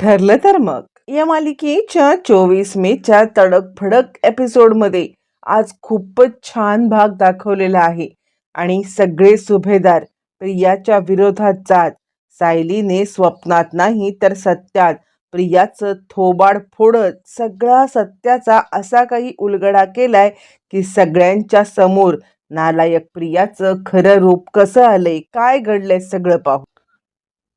ठरलं तर मग. या मालिकेच्या चोवीस मेच्या तडकफडक एपिसोडमध्ये आज खूपच छान भाग दाखवलेला आहे. आणि सगळे सुभेदार प्रियाच्या विरोधात जात. सायलीने स्वप्नात नाही तर सत्यात. प्रियाचं थोबाड फोडत सगळा सत्याचा असा काही उलगडा केलाय की सगळ्यांच्या समोर नालायक प्रियाचं खरं रूप कसं आलंय? काय घडलंय सगळं पाहू?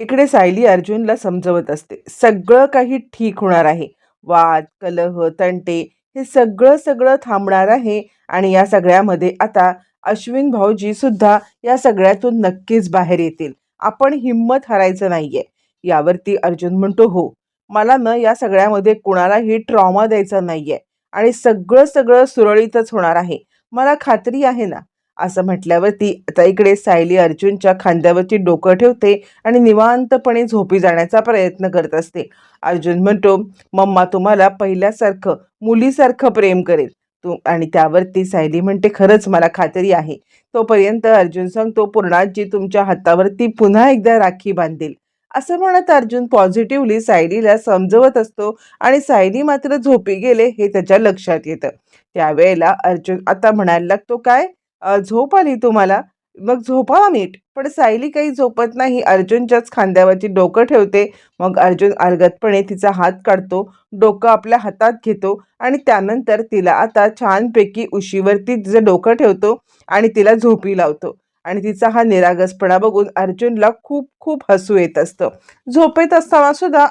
इकडे सायली अर्जुनला समजवत असते. सगळं काही ठीक होणार आहे. वाद कलह तंटे हे सगळं सगळं थांबणार आहे आणि या सगळ्यामध्ये आता अश्विन भाऊजी सुद्धा या सगळ्यातून नक्कीच बाहेर येतील. आपण हिंमत हरायचं नाहीये. यावरती अर्जुन म्हणतो हो मला ना या सगळ्यामध्ये कुणालाही ट्रॉमा द्यायचा नाहीये आणि सगळं सगळं सुरळीतच होणार आहे. मला खात्री आहे ना असं म्हटल्यावरती आता इकडे सायली अर्जुनच्या खांद्यावरती डोकं ठेवते आणि निवांतपणे झोपी जाण्याचा प्रयत्न करत असते. अर्जुन म्हणतो मम्मा तुम्हाला पहिल्यासारखं मुलीसारखं प्रेम करेल. तू आणि त्यावरती सायली म्हणते खरंच मला खात्री आहे. तोपर्यंत अर्जुन सांगतो पूर्णाजी तुमच्या हातावरती पुन्हा एकदा राखी बांधेल. असं म्हणत अर्जुन पॉझिटिव्हली सायलीला समजवत असतो आणि सायली मात्र झोपी गेले हे त्याच्या लक्षात येतं. त्यावेळेला अर्जुन आता म्हणायला लागतो काय? झोप आली तुम्हाला? मग झोपावा नीट पण सायली काही झोपत नाही. अर्जुनच्याच खांद्यावरती डोकं ठेवते. मग अर्जुन अलगतपणे तिचा हात काढतो. डोकं आपल्या हातात घेतो आणि त्यानंतर तिला आता छानपैकी उशीवरती तिचं डोकं ठेवतो आणि तिला झोपी लावतो. आणि तिचा हा निरागसपणा बघून अर्जुनला खूप खूप हसू येत असतं. झोपेत असताना सुद्धा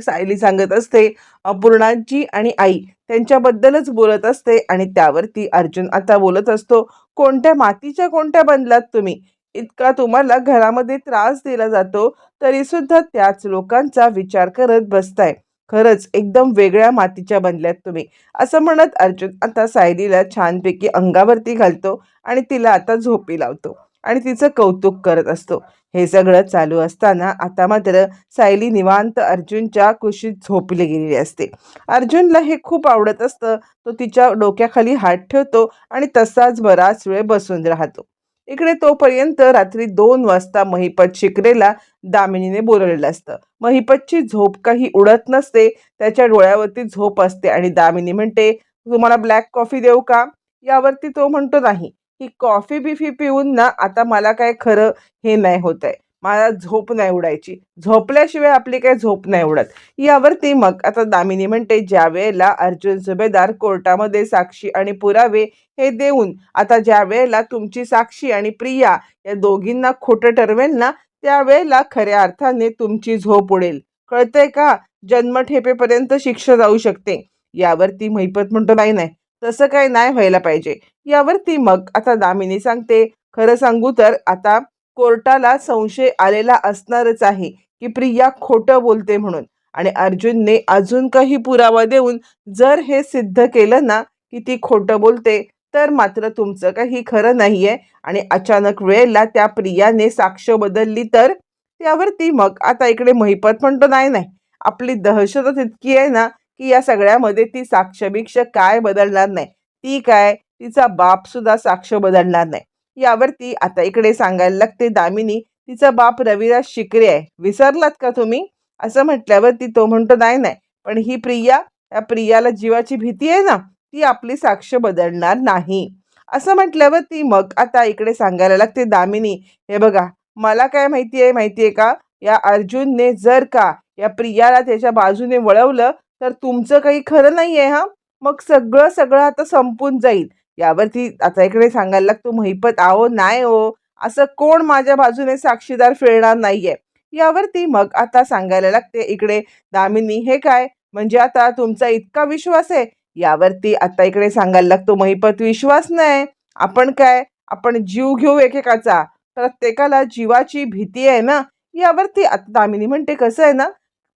सायली सांगत असते पूर्णाजी आणि आई त्यांच्याबद्दलच बोलत असते आणि त्यावरती अर्जुन आता बोलत असतो कोणत्या मातीच्या कोणत्या बनलात तुम्ही? इतका तुम्हाला घरामध्ये त्रास दिला जातो तरी सुद्धा त्याच लोकांचा विचार करत बसताय. खरंच एकदम वेगळ्या मातीच्या बनल्यात तुम्ही. असं म्हणत अर्जुन आता सायलीला छानपैकी अंगावरती घालतो आणि तिला आता झोपी लावतो. आणि तिचं कौतुक करत असतो. हे सगळं चालू असताना आता मात्र सायली निवांत अर्जुनच्या कुशीत झोपली गेलेली असते. अर्जुनला हे खूप आवडत असतं. तो तिच्या डोक्याखाली हात ठेवतो आणि तसाच बराच वेळ बसून राहतो. इकडे तोपर्यंत रात्री दोन वाजता महिपत शिकरेला दामिनीने बोलवलेलं असतं. महिपतची झोप काही उडत नसते. त्याच्या डोळ्यावरती झोप असते आणि दामिनी म्हणते तुम्हाला ब्लॅक कॉफी देऊ का? यावरती तो म्हणतो नाही. ही कॉफी बिफी पिऊन ना आता मला काय खरं हे नाही होत आहे मला झोप नाही उडायची. झोपल्याशिवाय आपली काय झोप नाही उडत. यावरती मग आता दामिनी म्हणते ज्या वेळेला अर्जुन सुभेदार कोर्टामध्ये साक्षी आणि पुरावे हे देऊन आता ज्या वेळेला तुमची साक्षी आणि प्रिया या दोघींना खोटं ठरवेल ना त्यावेळेला खऱ्या अर्थाने तुमची झोप उडेल. कळतंय का? जन्मठेपेपर्यंत शिक्षा जाऊ शकते. यावरती महिपत म्हणतो नाही नाही. तसं काय नाही व्हायला पाहिजे. यावरती मग आता दामिनी सांगते खरं सांगू तर आता कोर्टाला संशय आलेला असणारच आहे की प्रिया खोटं बोलते म्हणून. आणि अर्जुनने अजून काही पुरावा देऊन जर हे सिद्ध केलं ना की ती खोटं बोलते तर मात्र तुमचं काही खरं नाहीये. आणि अचानक वेळेला त्या प्रियाने साक्ष बदलली तर? त्यावरती मग आता इकडे महिपत म्हणतो नाही नाही. आपली दहशतच इतकी आहे ना की या सगळ्यामध्ये ती साक्षभिक्ष काय बदलणार नाही. ती काय? तिचा बाप सुद्धा साक्ष बदलणार नाही. यावरती आता इकडे सांगायला लागते दामिनी तिचा बाप रविराज शिकरे आहे. विसरलात का तुम्ही? असं म्हटल्यावरती तो म्हणतो नाही नाही. पण ही प्रिया या प्रियाला जीवाची भीती आहे ना ती आपली साक्ष बदलणार नाही. असं म्हटल्यावर ती मग आता इकडे सांगायला लागते दामिनी हे बघा मला काय माहिती आहे माहिती आहे का? या अर्जुनने जर का या प्रियाला त्याच्या बाजूने वळवलं तर तुमचं काही खरं नाही आहे हा? मग सगळं सगळं आता संपून जाईल. यावरती आता इकडे सांगायला लागतो महिपत आहो नाही हो. असं कोण माझ्या बाजूने साक्षीदार फिरणार नाहीये. यावरती मग आता सांगायला लागते इकडे दामिनी हे काय? म्हणजे आता तुमचा इतका विश्वास आहे? यावरती आता इकडे सांगायला लागतो महिपत विश्वास नाही. आपण काय? आपण जीव घेऊ एकेकाचा. प्रत्येकाला जीवाची भीती आहे ना? यावरती आता दामिनी म्हणते कसं आहे ना?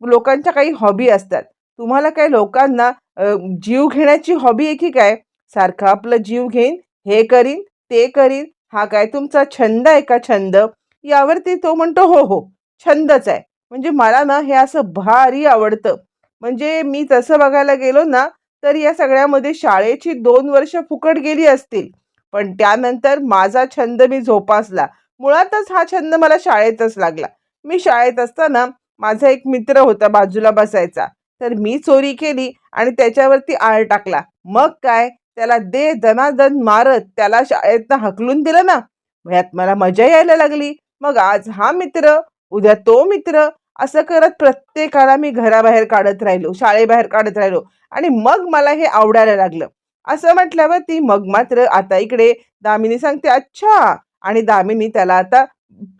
लोकांच्या काही हॉबी असतात. तुम्हाला काय लोकांना जीव घेण्याची हॉबी आहे की काय? सारखं आपलं जीव घेईन हे करीन ते करीन हा काय तुमचा छंद आहे का छंद? यावरती तो म्हणतो हो हो छंदच आहे. म्हणजे मला ना हे असं भारी आवडतं. म्हणजे मी तसं बघायला गेलो ना तर या सगळ्यामध्ये शाळेची दोन वर्ष फुकट गेली असतील. पण त्यानंतर माझा छंद मी जोपासला. मुळातच हा छंद मला शाळेतच लागला. मी शाळेत असताना माझा एक मित्र होता बाजूला बसायचा. तर मी चोरी केली आणि त्याच्यावरती आळ टाकला. मग काय? त्याला दे दनादन मारत त्याला शाळेतनं हकलून दिलं ना वयात मला मजा यायला लागली. मग आज हा मित्र उद्या तो मित्र असं करत प्रत्येकाला मी घराबाहेर काढत राहिलो शाळेबाहेर काढत राहिलो आणि मग मला हे आवडायला लागलं. असं म्हटल्यावर ती मग मात्र आता इकडे दामिनी सांगते अच्छा. आणि दामिनी त्याला आता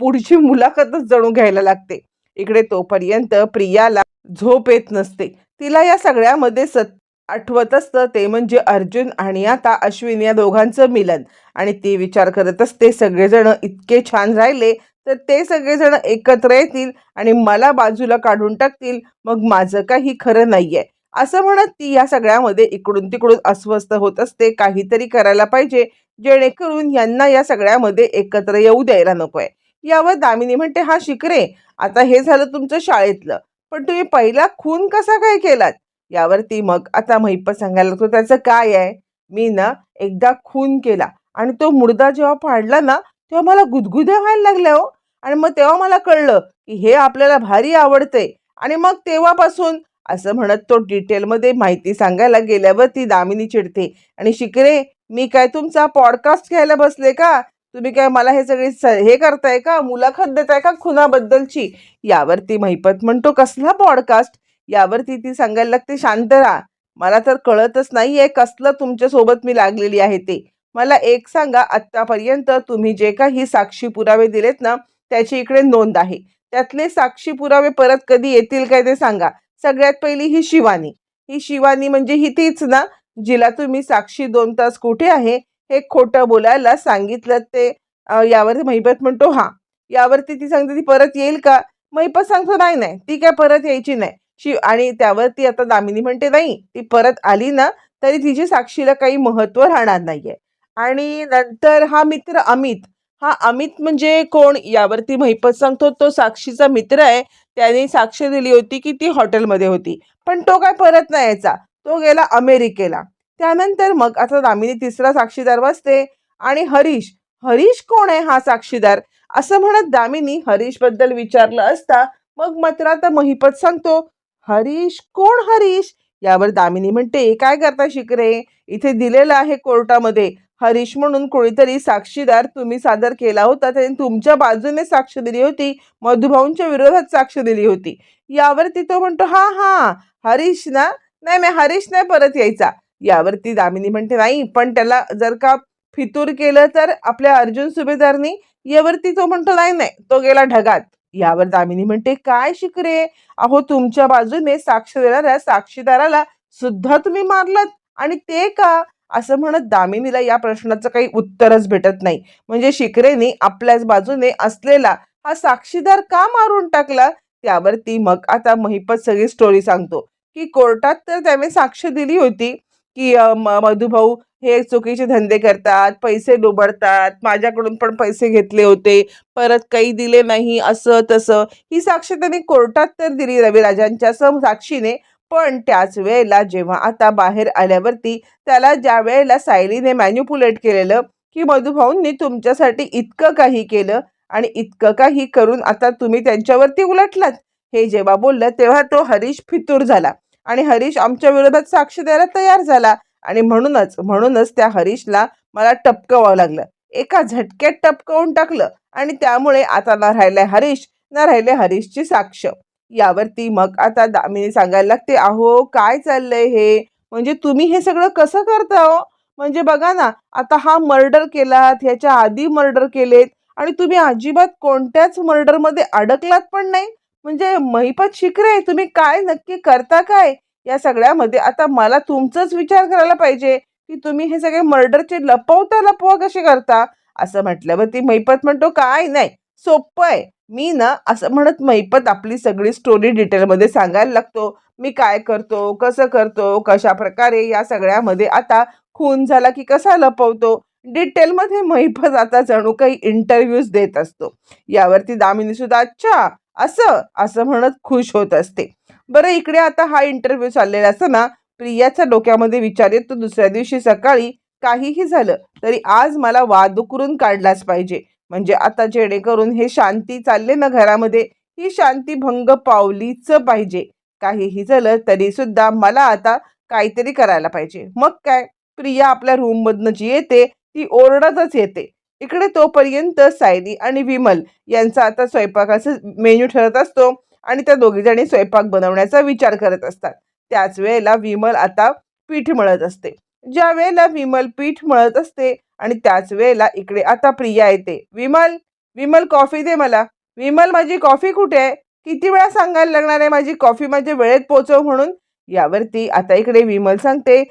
पुढची मुलाखतच जणू घ्यायला लागते. इकडे तोपर्यंत प्रियाला झोप येत नसते. तिला या सगळ्यामध्ये सत आठवत असतं ते म्हणजे अर्जुन आणि आता अश्विन या दोघांचं मिलन. आणि ती विचार करत असते सगळेजण इतके छान राहिले तर ते सगळेजण एकत्र येतील आणि मला बाजूला काढून टाकतील मग माझं काही खरं नाहीये. असं म्हणत ती या सगळ्यामध्ये इकडून तिकडून अस्वस्थ होत असते काहीतरी करायला पाहिजे जेणेकरून यांना या सगळ्यामध्ये एकत्र येऊ द्यायला नकोय. यावर दामिनी म्हणते हा शिकरे आता हे झालं तुमचं शाळेतलं पण तुम्ही पहिला खून कसा काय केलात? यावरती मग आता महिपत सांगायला लागतो त्याचं काय आहे? मी ना एकदा खून केला आणि तो मुर्दा जेव्हा फाडला ना तेव्हा मला गुदगुद्या व्हायला लागल्या हो. आणि मग तेव्हा मला कळलं की हे आपल्याला भारी आवडते. आणि मग तेव्हापासून असं म्हणत तो डिटेलमध्ये माहिती सांगायला गेल्यावर ती दामिनी चिडते. आणि शिकरे मी काय तुमचा पॉडकास्ट घ्यायला बसले का? तुम्ही काय मला हे सगळे स- हे करताय का? मुलाखत देताय का खुनाबद्दलची? यावरती महिपत म्हणतो कसला पॉडकास्ट? यावरती ती सांगायला लागते शांत राहा. मला तर कळतच नाहीये कसलं तुमच्यासोबत मी लागलेली आहे ते. मला एक सांगा आत्तापर्यंत तुम्ही जे काही साक्षी पुरावे दिलेत ना त्याची इकडे नोंद आहे. त्यातले साक्षी पुरावे परत कधी येतील काय ते सांगा. सगळ्यात पहिली ही शिवानी. ही शिवानी म्हणजे ही तीच ना जिला तुम्ही साक्षी दोन तास कुठे आहे हे खोटं बोलायला सांगितलं ते यावरती यावर महिपत म्हणतो हा. यावरती ती सांगते ती परत येईल का? महिपत सांगतो नाही नाही. ती काय परत यायची नाही. शिव आणि त्यावरती आता दामिनी म्हणते नाही ती परत आली ना तरी तिची साक्षीला काही महत्त्व राहणार नाहीये. आणि नंतर हा मित्र अमित हा अमित म्हणजे कोण? यावरती महिपत सांगतो तो साक्षीचा मित्र आहे. त्याने साक्ष दिली होती की ती हॉटेलमध्ये होती. पण तो काय परत नाही यायचा. तो गेला अमेरिकेला. त्यानंतर मग आता दामिनी तिसरा साक्षीदार वाचते आणि हरीश हरीश कोण आहे हा साक्षीदार? असं म्हणत दामिनी हरीशबद्दल विचारलं असता मग मात्र आता महिपत सांगतो हरीश कोण हरीश? यावर दामिनी म्हणते काय करता शिकरे? इथे दिलेलं आहे कोर्टामध्ये. हरीश म्हणून कोणीतरी साक्षीदार तुम्ही सादर केला होता त्याने तुमच्या बाजूने साक्ष दिली होती. मधुभाऊंच्या विरोधात साक्ष दिली होती. यावरती तो म्हणतो हा हा हरीश ना? नाही नाही हरीश नाही परत यायचा. यावरती दामिनी म्हणते नाही पण त्याला जर का फितूर केलं तर आपल्या अर्जुन सुभेदारनी? यावरती तो म्हणतो नाही नाही तो गेला ढगात. यावर दामिनी म्हणते काय शिकरे? अहो तुमच्या बाजूने साक्ष देणाऱ्या साक्षीदाराला सुद्धा तुम्ही मारलात. आणि ते का? असं म्हणत दामिनीला या प्रश्नाचं काही उत्तरच भेटत नाही. म्हणजे शिकरेने आपल्याच बाजूने असलेला हा साक्षीदार का मारून टाकला? त्यावरती मग आता महिपत सगळी स्टोरी सांगतो की कोर्टात तर त्याने साक्ष दिली होती. की म- मधुभाऊ हे चुकीचे धंदे करतात पैसे डुबडतात माझ्याकडून पण पैसे घेतले होते परत काही दिले नाही असं तसं. ही साक्ष त्यांनी कोर्टात तर दिली रविराजांच्या सम साक्षीने पण त्याच वेळेला जेव्हा आता बाहेर आल्यावरती त्याला ज्या वेळेला सायलीने मॅन्युपुलेट केलेलं की मधुभाऊंनी तुमच्यासाठी इतकं काही केलं आणि इतकं काही करून आता तुम्ही त्यांच्यावरती उलटलात हे जेव्हा बोललं तेव्हा तो हरीश फितूर झाला. आणि हरीश आमच्या विरोधात साक्ष द्यायला तयार झाला. आणि म्हणूनच म्हणूनच त्या हरीशला मला टपकवावं लागलं. एका झटक्यात टपकवून टाकलं आणि त्यामुळे आता ना राहिलाय हरीश ना राहिले हरीशची साक्ष. यावरती मग आता दामिनी सांगायला लागते अहो काय चाललंय हे? म्हणजे तुम्ही हे सगळं कसं करता हो? म्हणजे बघा ना आता हा मर्डर केलात ह्याच्या आधी मर्डर केलेत आणि तुम्ही अजिबात कोणत्याच मर्डरमध्ये अडकलात पण नाही. म्हणजे महिपत शिकरे तुम्ही काय नक्की करता काय? या सगळ्यामध्ये आता मला तुमचंच विचार करायला पाहिजे की तुम्ही हे सगळे मर्डरचे लपवता लपवा कसे करता? असं म्हटल्यावर ती महिपत म्हणतो काय नाही सोपं आहे. मी ना असं म्हणत महिपत आपली सगळी स्टोरी डिटेलमध्ये सांगायला लागतो. मी काय करतो कसं करतो कशा प्रकारे या सगळ्यामध्ये आता खून झाला की कसा लपवतो? डिटेलमध्ये महिपत आता जणू काही इंटरव्ह्यूज देत असतो. यावरती दामिनी सुद्धा अच्छा असं असं म्हणत खुश होत असते. बरं इकडे आता हा इंटरव्ह्यू चाललेला असताना प्रियाच्या डोक्यामध्ये विचार येतो दुसऱ्या दिवशी सकाळी काहीही झालं तरी आज मला वाद उकरून काढलाच पाहिजे. म्हणजे आता जेणेकरून हे शांती चालले ना घरामध्ये ही शांतीभंग पावलीच पाहिजे. काहीही झालं तरी सुद्धा मला आता काहीतरी करायला पाहिजे. मग काय? प्रिया आपल्या रूममधनं जी येते ती ओरडतच येते. इकडे तोपर्यंत सायली आणि विमल यांचा आता स्वयंपाकाचा मेन्यू ठरत असतो आणि त्या दोघी जणी स्वयंपाक बनवण्याचा विचार करत असतात. त्याच वेळेला विमल आता पीठ मळत असते. ज्या वेळेला विमल पीठ मळत असते आणि त्याच वेळेला इकडे आता प्रिया येते. विमल विमल कॉफी दे मला. विमल माझी कॉफी कुठे आहे? किती वेळा सांगायला लागणार आहे माझी कॉफी माझ्या वेळेत पोचव म्हणून? यावरती आता इकडे विमल सांगते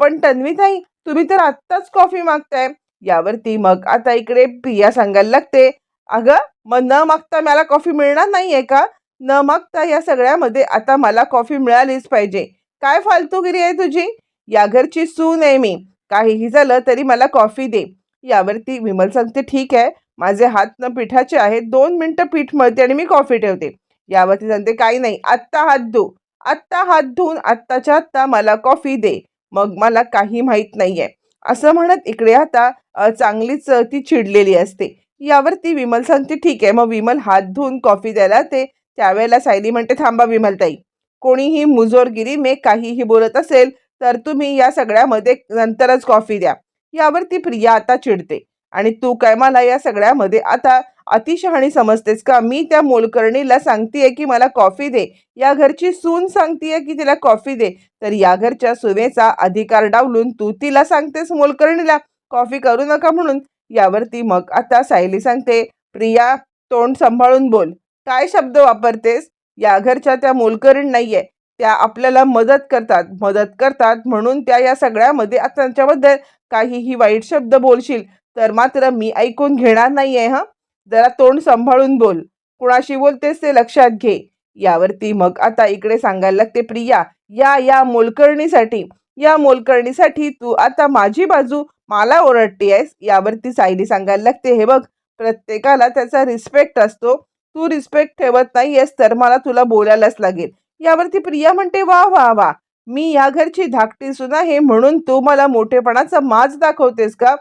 पण तन्वी ताई तुम्ही तर आत्ताच कॉफी मागताय. यावरती मग आता इकडे पिया सांगायला लागते. अगं मग न मागता मला कॉफी मिळणार नाहीये का? न मागता या सगळ्यामध्ये आता मला कॉफी मिळालीच पाहिजे. काय फालतूगिरी आहे तुझी? या घरची सून आहे मी. काहीही झालं तरी मला कॉफी दे. यावरती विमल सांगते ठीक आहे. माझे हात न पिठाचे आहेत. दोन मिनटं पीठ मळते आणि मी कॉफी ठेवते. यावरती सांगते काही नाही. आत्ता हात धू. आत्ता हात धुवून आत्ताच्या आत्ता मला कॉफी दे. मग मला काही माहीत नाही आहे असं म्हणत इकडे आता चांगलीच ती चिडलेली असते. यावर ती विमल सांगते ठीक आहे मग विमल हात धुवून कॉफी द्यायला ते त्यावेळेला सायली म्हणते थांबा विमलताई कोणीही मुजोरगिरी मे काहीही बोलत असेल तर तुम्ही या सगळ्यामध्ये नंतरच कॉफी द्या. यावर ती प्रिया आता चिडते. आणि तू काय मला या सगळ्यामध्ये आता अतिशहाणी समजतेस का? मी त्या मोलकर्णीला सांगतेय की मला कॉफी दे. या घरची सून सांगतेय की तिला कॉफी दे. तर या घरच्या सुनेचा अधिकार डावलून तू तिला सांगतेस मोलकर्णीला. कॉफी करू नका म्हणून. यावरती मग आता सायली सांगते प्रिया तोंड सांभाळून बोल. काय शब्द वापरतेस? या घरच्या त्या मोलकरीण नाहीये. त्या आपल्याला मदत करतात. मदत करतात म्हणून त्या या सगळ्यामध्ये आता त्यांच्याबद्दल काहीही वाईट शब्द बोलशील. तर मात्र मी ऐकून घेणार नाहीये हा? जरा तोंड सांभाळून बोल. कुणाशी बोलतेस ते लक्षात घे. यावरती मग आता इकडे सांगायला लागते प्रिया. या या मोलकर्णीसाठी. या मोलकर्णीसाठी तू आता माझी बाजू मला ओरडते आहेस यावरती सायली सांगायला लागते हे बघ प्रत्येकाला त्याचा रिस्पेक्ट असतो. तू रिस्पेक्ट ठेवत नाहीयेस तर मला तुला बोलायलाच लागेल. यावरती प्रिया म्हणते वा वा वा. मी या घरची धाकटी सुना हे म्हणून तू मला मोठेपणाचा माज दाखवतेस का?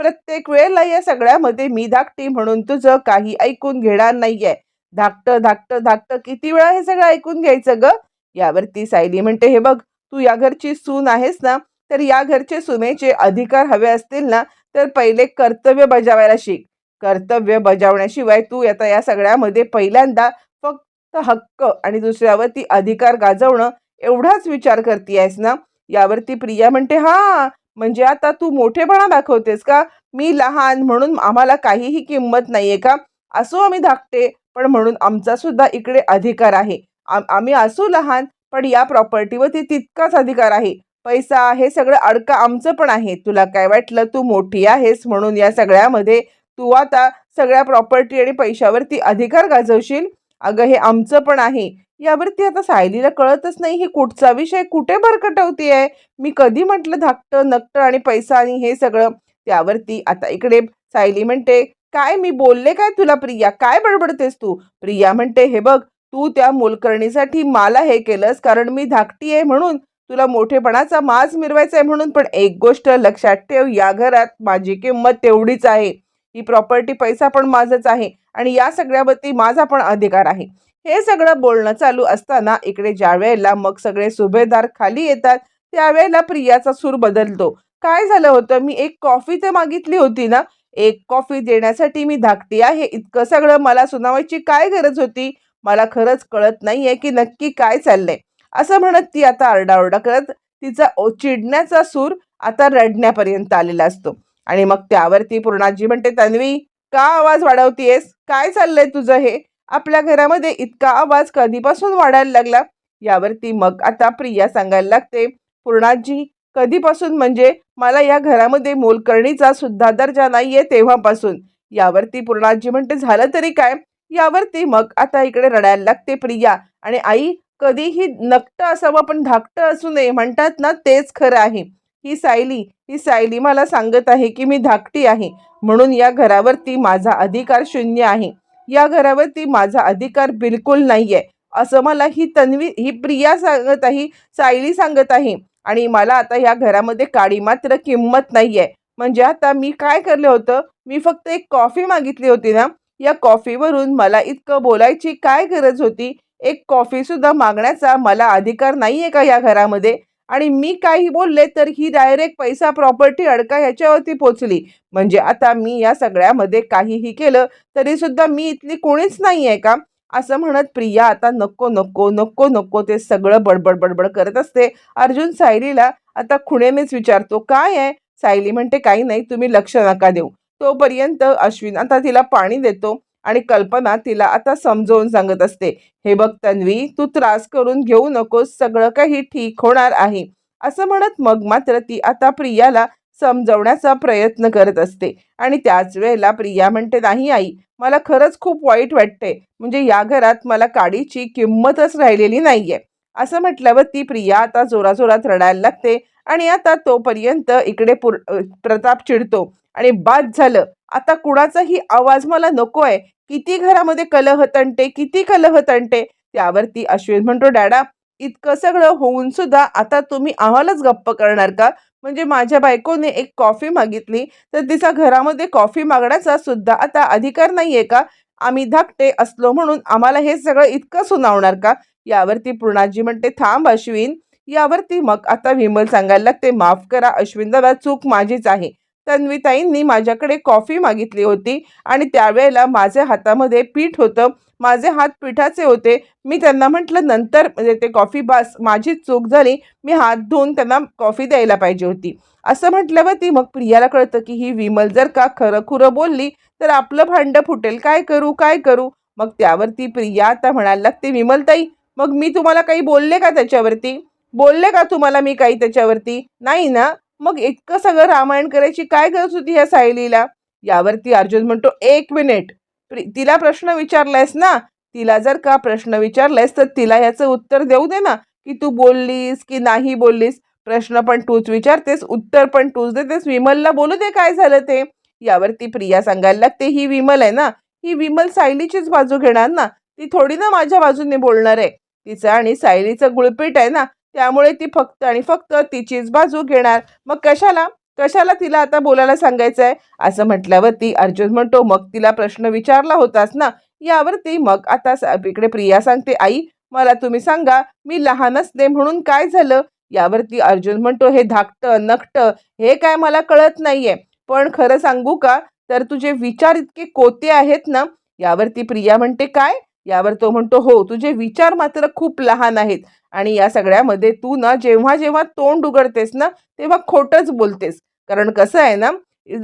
प्रत्येक वेळेला या सगळ्यामध्ये मी धाकटी म्हणून तुझं काही ऐकून घेणार नाहीये. धाकटं धाकटं धाकटं किती वेळा हे सगळं ऐकून घ्यायचं ग? यावरती सायली म्हणते हे बघ तू या घरची सून आहेस ना तर या घरचे सुनेचे अधिकार हवे असतील ना तर पहिले कर्तव्य बजावायला शिक. कर्तव्य बजावण्याशिवाय तू आता या सगळ्यामध्ये पहिल्यांदा फक्त हक्क आणि दुसऱ्यावरती अधिकार गाजवणं एवढाच विचार करतीयस ना? यावरती प्रिया म्हणते हा म्हणजे आता तू मोठेपणा दाखवतेस का? मी लहान म्हणून आम्हाला काहीही किंमत नाहीये का? असो आम्ही धाकटे पण म्हणून आमचा सुद्धा इकडे अधिकार आहे. आम आम्ही असू लहान पण या प्रॉपर्टीवरती तितकाच अधिकार आहे. पैसा हे सगळं अडका आमचं पण आहे. तुला काय वाटलं? तू मोठी आहेस म्हणून या सगळ्यामध्ये तू आता सगळ्या प्रॉपर्टी आणि पैशावरती अधिकार गाजवशील? अगं हे आमचं पण आहे. यावरती आता सायलीला कळतच नाही ही कुठचा विषय कुठे भरकटवती आहे मी कधी म्हटलं धाकटं नकटं आणि पैसा आणि हे सगळं? त्यावरती आता इकडे सायली म्हणते काय मी बोलले काय तुला प्रिया? काय बडबडतेस तू? प्रिया म्हणते हे बघ तू त्या मोलकर्णीसाठी मला हे केलंस कारण मी धाकटी आहे म्हणून. तुला मोठेपणाचा माज मिरवायचा आहे म्हणून पण एक गोष्ट लक्षात ठेव या घरात माझी किंमत तेवढीच आहे. ही प्रॉपर्टी पैसा पण माझंच आहे आणि या सगळ्यावरती माझा पण अधिकार आहे. हे सगळं बोलणं चालू असताना इकडे ज्या वेळेला मग सगळे सुभेदार खाली येतात त्यावेळेला प्रियाचा सूर बदलतो. काय झालं होतं? मी एक कॉफी तर मागितली होती ना? एक कॉफी देण्यासाठी मी धाकटी आहे. इतकं सगळं मला सुनावायची काय गरज होती? मला खरंच कळत नाहीये की नक्की काय चाललंय. असं म्हणत ती आता आरडाओरडा करत तिचा ओ- चिडण्याचा सूर आता रडण्यापर्यंत आलेला असतो. आणि मग त्यावरती पूर्णाजी म्हणते तन्वी का आवाज वाढवतीयस? काय चाललंय तुझं हे? आपल्या घरामध्ये इतका आवाज कधीपासून वाढायला लागला? यावरती मग आता प्रिया सांगायला लागते. पूर्णाजी कधीपासून? म्हणजे मला या घरामध्ये मोलकर्णीचा सुद्धा दर्जा नाहीये तेव्हापासून. यावरती पूर्णाजी म्हणते झालं तरी काय? यावरती मग आता इकडे रडायला लागते प्रिया. आणि आई कधीही नकटं असावं पण धाकटं असू नये. म्हणतात ना तेच खरं आहे. ही सायली ही सायली मला सांगत आहे की मी धाकटी आहे. म्हणून या घरावरती माझा अधिकार शून्य आहे. या घरावरती माझा अधिकार बिलकुल नाही आहे असं मला ही तन्वी ही प्रिया सांगत आहे सायली सांगत आहे. आणि मला आता या घरामध्ये काडी मात्र किंमत नाही आहे म्हणजे आता मी काय करलं होतं? मी फक्त एक कॉफी मागितली होती ना? या कॉफीवरून मला इतकं बोलायची काय गरज होती? एक कॉफीसुद्धा मागण्याचा मला अधिकार नाही आहे का या घरामध्ये? आणि मी काही बोलले तर ही डायरेक्ट पैसा प्रॉपर्टी अडका ह्याच्यावरती पोचली. म्हणजे आता मी या सगळ्यामध्ये काहीही केलं तरी सुद्धा मी इथली कोणीच नाही आहे का? असं म्हणत प्रिया आता नको नको नको नको ते सगळं बडबड बडबड करत असते. अर्जुन सायलीला आता खुणेनेच विचारतो काय आहे? सायली म्हणते काही नाही तुम्ही लक्ष नका देऊ. तोपर्यंत अश्विन आता तिला पाणी देतो. आणि कल्पना तिला आता समजावून सांगत असते. हे बघ तन्वी तू त्रास करून घेऊ नकोस सगळं काही ठीक होणार आहे. असं म्हणत मग मात्र ती आता प्रियाला समजवण्याचा प्रयत्न करत असते. आणि त्याच वेळेला प्रिया म्हणते नाही आई मला खरंच खूप वाईट वाटते म्हणजे या घरात मला काडीची किंमतच राहिलेली नाहीये. असं म्हटल्यावर ती प्रिया आता जोराजोरात रडायला लागते आणि आता तोपर्यंत इकडे पुर प्रताप चिडतो. आणि बाद झालं. आता कुणाचाही आवाज मला नको आहे किती घरामध्ये कलह तंटे किती कलह तंटे त्यावरती अश्विन म्हणतो डॅडा इतकं सगळं होऊन सुद्धा आता तुम्ही आम्हालाच गप्प करणार का? म्हणजे माझ्या बायकोने एक कॉफी मागितली तर तिचा घरामध्ये कॉफी मागण्याचा सुद्धा आता अधिकार नाही आहे का? आम्ही धाकटे असलो म्हणून आम्हाला हे सगळं इतकं सुनावणार का? यावरती पूर्णाजी म्हणते थांब अश्विन. यावरती मग आता विमल सांगायला लागते माफ करा अश्विन दादा चूक माझीच आहे. तन्वीताईंनी माझ्याकडे कॉफी मागितली होती आणि त्यावेळेला माझ्या हातामध्ये पीठ होतं. माझे हात पिठाचे होते. मी त्यांना म्हटलं नंतर म्हणजे ते कॉफी बास माझी चूक झाली. मी हात धुवून त्यांना कॉफी द्यायला पाहिजे होती. असं म्हटल्यावर ती मग प्रियाला कळतं की ही विमल जर का खरं खुरं बोलली तर आपलं भांडं फुटेल. काय करू काय करू? मग त्यावरती प्रिया आता म्हणायला लागते विमलताई मग मी तुम्हाला काही बोलले का त्याच्यावरती? बोलले का तुम्हाला मी काही त्याच्यावरती? नाही ना. मग इतकं सगळं रामायण करायची काय गरज होती ह्या सायलीला? यावरती अर्जुन म्हणतो एक मिनिट प्रि- तिला प्रश्न विचारलायस ना? तिला जर का प्रश्न विचारलायस तर तिला याचं उत्तर देऊ दे ना की तू बोललीस की नाही बोललीस? प्रश्न पण तूच विचारतेस उत्तर पण तूच देतेस. विमलला बोलू दे काय झालं ते. यावरती प्रिया सांगायला लागते ही विमल आहे ना? ही विमल सायलीचीच बाजू घेणार ना? ती थोडी ना माझ्या बाजूने बोलणार आहे. तिचं आणि सायलीचं गुळपीट आहे ना? त्यामुळे ती फक्त आणि फक्त तिचीच बाजू घेणार. मग कशाला? कशाला तिला आता बोलायला सांगायचं आहे असं म्हटल्यावरती अर्जुन म्हणतो मग तिला प्रश्न विचारला होतास ना? यावरती मग आता इकडे प्रिया सांगते आई मला तुम्ही सांगा मी लहान असते म्हणून काय झालं? यावरती अर्जुन म्हणतो हे धाकटं नकटं हे काय मला कळत नाहीये. पण खरं सांगू का? तर तुझे विचार इतके कोते आहेत ना? यावरती प्रिया म्हणते काय? यावर तो म्हणतो हो तुझे विचार मात्र खूप लहान आहेत. आणि या सगळ्यामध्ये तू ना जेव्हा जेव्हा तोंड उघडतेस ना तेव्हा खोटंच बोलतेस. कारण कसं आहे ना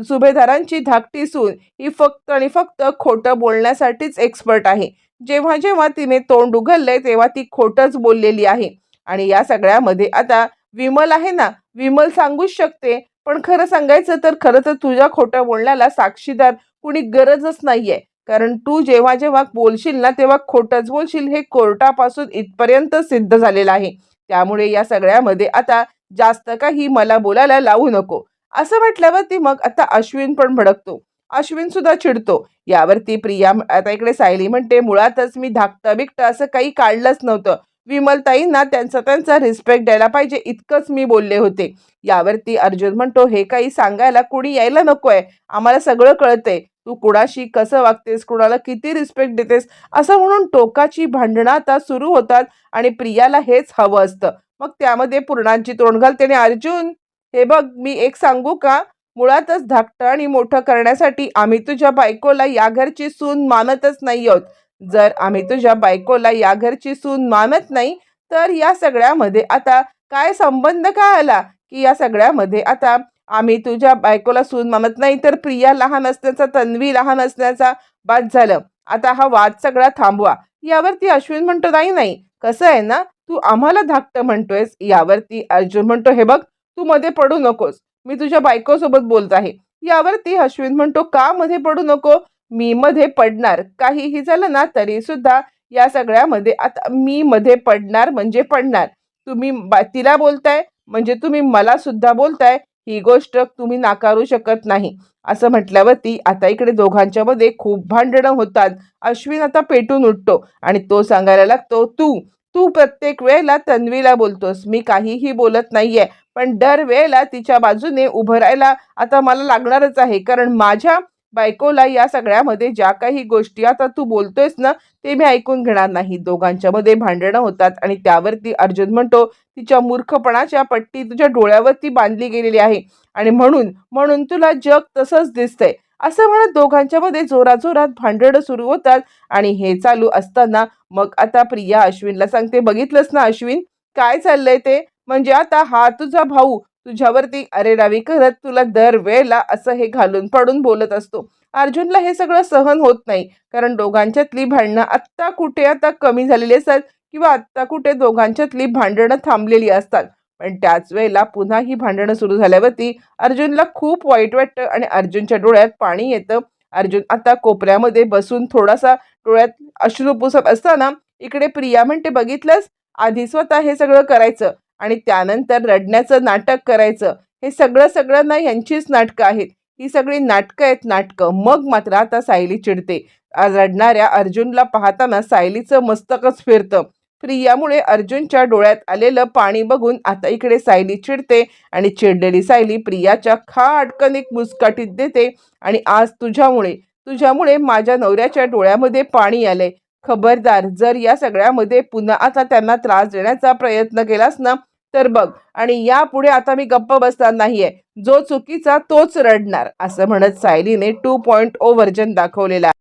सुभेदारांची धाकटी सून ही फक्त आणि फक्त खोटं बोलण्यासाठीच एक्सपर्ट आहे. जेव्हा जेव्हा तिने तोंड उघडलंय तेव्हा ती खोटंच बोललेली आहे. आणि या सगळ्यामध्ये आता विमल आहे ना विमल सांगूच शकते पण खरं सांगायचं तर खरं तर तुझ्या खोटं बोलण्याला साक्षीदार कुणी गरजच नाहीये. कारण तू जेव्हा जेव्हा बोलशील ना तेव्हा खोटंच बोलशील. हे कोर्टापासून इथपर्यंत सिद्ध झालेलं आहे. त्यामुळे या सगळ्यामध्ये आता जास्त काही मला बोलायला लावू नको. असं म्हटल्यावरती मग आता अश्विन पण भडकतो. अश्विन सुद्धा चिडतो. यावरती प्रिया आता इकडे सायली म्हणते मुळातच मी धाकटं बिकटं असं काही काढलंच नव्हतं. विमलताईंना त्यांचा त्यांचा रिस्पेक्ट द्यायला पाहिजे इतकंच मी बोलले होते. यावरती अर्जुन म्हणतो हे काही सांगायला कुणी यायला नको आहे आम्हाला सगळं कळतंय. तू कुणाशी कसं वागतेस कुणाला किती रिस्पेक्ट देतेस असं म्हणून टोकाची भांडणं आता सुरू होतात आणि प्रियाला हेच हवं असतं. मग त्यामध्ये पूर्णांची तोंड घालते आणि अर्जुन हे बघ मी एक सांगू का? मुळातच धाकटं आणि मोठं करण्यासाठी आम्ही तुझ्या बायकोला या घरची सून मानतच नाही आहोत. जर आम्ही तुझ्या बायकोला या घरची सून मानत नाही तर या सगळ्यामध्ये आता काय संबंध काय आला? की या सगळ्यामध्ये आता आम्ही तुझ्या बायकोला सून मानत नाही तर प्रिया लहान असण्याचा तन्वी लहान असण्याचा बाद झालं. आता हा वाद सगळा थांबवा. यावरती अश्विन म्हणतो नाही नाही कसं आहे ना तू आम्हाला धाकटं म्हणतोयस यावरती अर्जुन म्हणतो हे बघ तू मध्ये पडू नकोस मी तुझ्या बायकोसोबत बोलत आहे. यावरती अश्विन म्हणतो का मध्ये पडू नको? मी मध्ये पडणार. काहीही झालं ना तरी सुद्धा या सगळ्यामध्ये आता मी मध्ये पडणार म्हणजे पडणार. तुम्ही बा- तिला बोलताय म्हणजे तुम्ही मला सुद्धा बोलताय ही गोष्ट तुम्ही नाकारू शकत नाही. असं म्हटल्यावरती आता इकडे दोघांच्या मध्ये खूप भांडणं होतात. अश्विन आता पेटून उठतो आणि तो सांगायला लागतो तू तू प्रत्येक वेळेला तन्वीला बोलतोस. मी काहीही बोलत नाहीये पण दर वेळेला तिच्या बाजूने उभं राहायला आता मला लागणारच आहे. कारण माझ्या बायकोला या सगळ्यामध्ये ज्या काही गोष्टी आता तू बोलतोयस ना ते मी ऐकून घेणार नाही. दोघांच्या मध्ये भांडणं होतात आणि त्यावरती अर्जुन म्हणतो तिच्या मूर्खपणाच्या पट्टी तुझ्या डोळ्यावरती बांधली गेलेली आहे आणि म्हणून म्हणून तुला जग तसंच दिसतंय. असं म्हणत दोघांच्या मध्ये जोराजोरात भांडणं सुरू होतात आणि हे चालू असताना मग आता प्रिया अश्विनला सांगते बघितलंस ना अश्विन? काय चाललंय ते? म्हणजे आता हा तुझा भाऊ तुझ्यावरती अरेरावी करत तुला दर वेळेला असं हे घालून पडून बोलत असतो. अर्जुनला हे सगळं सहन होत नाही कारण दोघांच्यातली भांडणं आत्ता कुठे आता कमी झालेली असतात किंवा आत्ता कुठे दोघांच्यातली भांडणं थांबलेली असतात. पण त्याच वेळेला पुन्हा ही भांडणं सुरू झाल्यावरती अर्जुनला खूप वाईट वाटतं आणि अर्जुनच्या डोळ्यात पाणी येतं. अर्जुन आता कोपऱ्यामध्ये बसून थोडासा डोळ्यात अश्रू पुसत असताना इकडे प्रिया म्हणते बघितलंस? आधी स्वतः हे सगळं करायचं. आणि त्यानंतर रडण्याचं नाटक करायचं. हे सगळं सगळं ना यांचीच नाटकं आहेत. ही सगळी नाटकं आहेत नाटकं. मग मात्र आता सायली चिडते. रडणाऱ्या अर्जुनला पाहताना सायलीचं मस्तकच फिरतं. प्रियामुळे अर्जुनच्या डोळ्यात आलेलं पाणी बघून आता इकडे सायली चिडते आणि चिडलेली सायली प्रियाच्या खाटकन एक मुस्काटीत देते. आणि आज तुझ्यामुळे तुझ्यामुळे माझ्या नवऱ्याच्या डोळ्यामध्ये पाणी आलंय. खबरदार. जर या सगळ्यामध्ये पुन्हा आता त्यांना त्रास देण्याचा प्रयत्न केलास ना तर बघ. आणि यापुढे आता मी गप्प बसणार नाहीये. जो चुकीचा तोच रडणार असं म्हणत सायलीने टू पॉईंट ओ व्हर्जन दाखवलेला आहे.